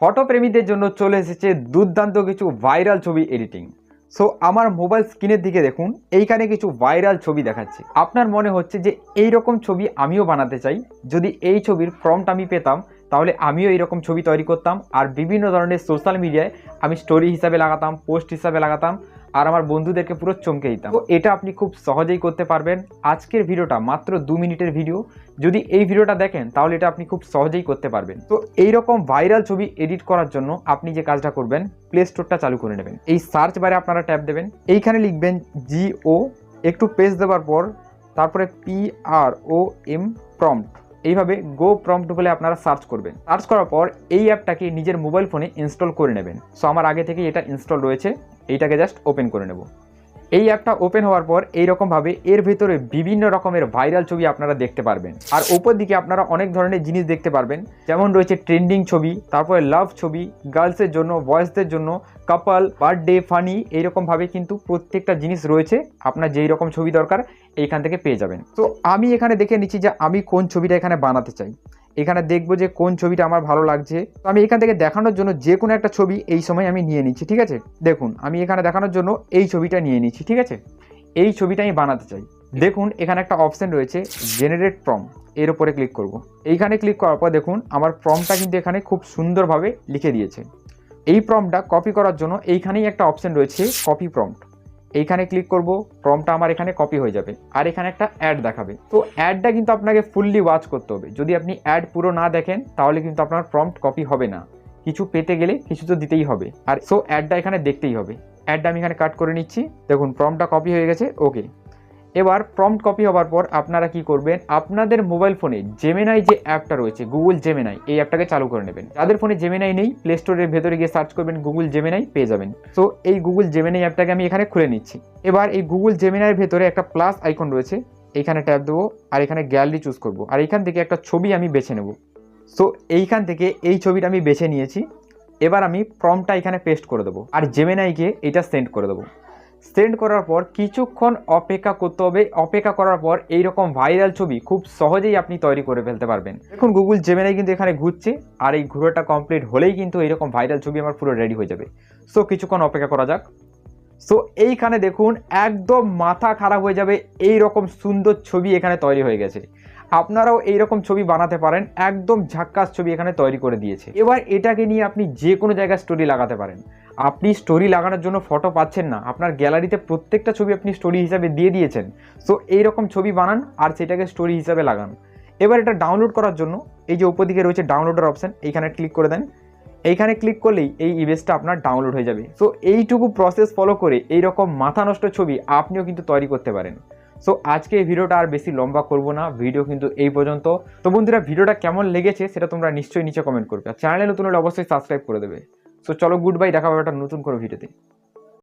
Photo প্রেমীদের জন্য চলে এসেছে দুর্দান্ত কিছু ভাইরাল ছবি এডিটিং সো আমার মোবাইল স্ক্রিনের দিকে দেখুন, এইখানে কিছু ভাইরাল ছবি দেখাচ্ছে। আপনার মনে হচ্ছে যে এই রকম ছবি আমিও বানাতে চাই। যদি এই ছবির ফর্মটা আমি পেতাম তাহলে আমিও এইরকম ছবি তৈরি করতাম আর বিভিন্ন ধরনের সোশ্যাল মিডিয়ায় আমি স্টোরি হিসাবে লাগাতাম পোস্ট হিসাবে লাগাতাম আর আমার বন্ধুদেরকে পুরো চমকে দিতাম। তো এটা আপনি খুব সহজেই করতে পারবেন। আজকের ভিডিওটা মাত্র দু মিনিটের ভিডিও যদি এই ভিডিওটা দেখেন, তাহলে এটা আপনি খুব সহজেই করতে পারবেন। তো এই রকম ভাইরাল ছবি এডিট করার জন্য আপনি যে কাজটা করবেন প্লে স্টোরটা চালু করে নেবেন। এই সার্চ বারে আপনারা ট্যাপ দেবেন। এইখানে লিখবেন জিও একটু পেজ দেওয়ার পর তারপরে P R O M prompt এইভাবে গো প্রম্পট বলে আপনারা সার্চ করবেন। সার্চ করার পর এই অ্যাপটাকে নিজের মোবাইল ফোনে ইনস্টল করে নেবেন। সো আমার আগে থেকে এটা ইনস্টল রয়েছে। এইটাকে জাস্ট ওপেন করে নেব। এই অ্যাপটা ওপেন হওয়ার পর এইরকমভাবে এর ভেতরে বিভিন্ন রকমের ভাইরাল ছবি আপনারা দেখতে পারবেন। আর ওপর দিকে আপনারা অনেক ধরনের জিনিস দেখতে পারবেন। যেমন রয়েছে ট্রেন্ডিং ছবি, তারপরে লাভ ছবি গার্লসের জন্য বয়েজদের জন্য কাপল বার্থডে ফানি এইরকমভাবে কিন্তু প্রত্যেকটা জিনিস রয়েছে। আপনার যেই রকম ছবি দরকার, এইখান থেকে পেয়ে যাবেন। তো আমি এখানে দেখে নিচ্ছি যে আমি কোন ছবিটা এখানে বানাতে চাই। এখানে দেখব যে কোন ছবিটা আমার ভালো লাগছে। তো আমি এখান থেকে দেখানোর জন্য যে কোনো একটা ছবি এই সময় আমি নিয়ে নিচ্ছি, ঠিক আছে? দেখুন, আমি এখানে দেখানোর জন্য এই ছবিটা নিয়ে নিচ্ছি, ঠিক আছে? এই ছবিটা আমি বানাতে চাই। দেখুন, এখানে একটা অপশান রয়েছে জেনারেট ফর্ম এর উপরে ক্লিক করব। এইখানে ক্লিক করার পর দেখুন, আমার ফর্মটা কিন্তু এখানে খুব সুন্দরভাবে লিখে দিয়েছে। এই প্রম্পটটা কপি করার জন্য এইখানেই একটা অপশান রয়েছে কপি প্রম্পট এইখানে ক্লিক করব ফর্মটা আমার এখানে কপি হয়ে যাবে। আর এখানে একটা অ্যাড দেখাবে। তো অ্যাডটা কিন্তু আপনাকে ফুললি ওয়াচ করতে হবে। যদি আপনি অ্যাড পুরো না দেখেন, তাহলে কিন্তু আপনার প্রম্পট কপি হবে না। কিছু পেতে গেলে কিছু তো দিতেই হবে। আর সো অ্যাডটা এখানে দেখতেই হবে। অ্যাডটা আমি এখানে কাট করে নিচ্ছি। দেখুন ফর্মটা কপি হয়ে গেছে ওকে এবার প্রম্পট কপি হওয়ার পর আপনারা কি করবেন? আপনাদের মোবাইল ফোনে জেমেনাই যে অ্যাপটা রয়েছে গুগল জেমেনাই এই অ্যাপটাকে চালু করে নেবেন। যাদের ফোনে জেমেনাই নেই প্লে স্টোরের ভেতরে গিয়ে সার্চ করবেন গুগল জেমেনাই পেয়ে যাবেন। তো এই গুগল জেমেনাই অ্যাপটাকে আমি এখানে খুলে নিচ্ছি। এবার এই গুগল জেমিনাইয়ের ভেতরে একটা প্লাস আইকন রয়েছে এইখানে ট্যাপ দেবো, আর এখানে গ্যালারি চুজ করব। আর এইখান থেকে একটা ছবি আমি বেছে নেব। সো এইখান থেকে এই ছবিটা আমি বেছে নিয়েছি। এবার আমি প্রমটা এখানে পেস্ট করে দেবো। আর জেমেনাইকে এটা সেন্ড করে দেবো। সেন্ড করার পর কিছুক্ষণ অপেক্ষা করতে হবে। অপেক্ষা করার পর এইরকম ভাইরাল ছবি খুব সহজেই আপনি তৈরি করে ফেলতে পারবেন। এখন গুগল জেমেনাই কিন্তু এখানে ঘুরছে, আর এই ঘুরোটা কমপ্লিট হলেই কিন্তু এইরকম ভাইরাল ছবি আমার পুরো রেডি হয়ে যাবে। সো কিছুক্ষণ অপেক্ষা করা যাক। সো এইখানে দেখুন, একদম মাথা খারাপ হয়ে যাবে এই রকম সুন্দর ছবি এখানে তৈরি হয়ে গেছে। আপনারাও এই রকম ছবি বানাতে পারেন, একদম ঝাক্কাস ছবি এখানে তৈরি করে দিয়েছে। এবার এটাকে নিয়ে আপনি যে কোনো জায়গায় স্টোরি লাগাতে পারেন। আপনি স্টোরি লাগানোর জন্য ফটো পাচ্ছেন না। আপনার গ্যালারিতে প্রত্যেকটা ছবি আপনি স্টোরি হিসাবে দিয়ে দিয়েছেন। সো এইরকম ছবি বানান আর সেটাকে স্টোরি হিসাবে লাগান। এবার এটা ডাউনলোড করার জন্য এই যে উপর দিকে রয়েছে ডাউনলোডের অপশান এইখানে ক্লিক করে দেন। এইখানে ক্লিক করলেই এই ইমেজটা আপনার ডাউনলোড হয়ে যাবে। সো এইটুকু প্রসেস ফলো করে এইরকম মাথা নষ্ট ছবি আপনিও কিন্তু তৈরি করতে পারেন। সো আজকে এই ভিডিওটা আর বেশি লম্বা করব না। ভিডিও কিন্তু এই পর্যন্ত। তো বন্ধুরা, ভিডিওটা কেমন লেগেছে সেটা তোমরা নিশ্চয়ই নিচে কমেন্ট করবে। আর চ্যানেলে নতুন হলে অবশ্যই সাবস্ক্রাইব করে দেবে। সো চলো গুড বাই দেখা হবে একটা নতুন কোনো ভিডিওতে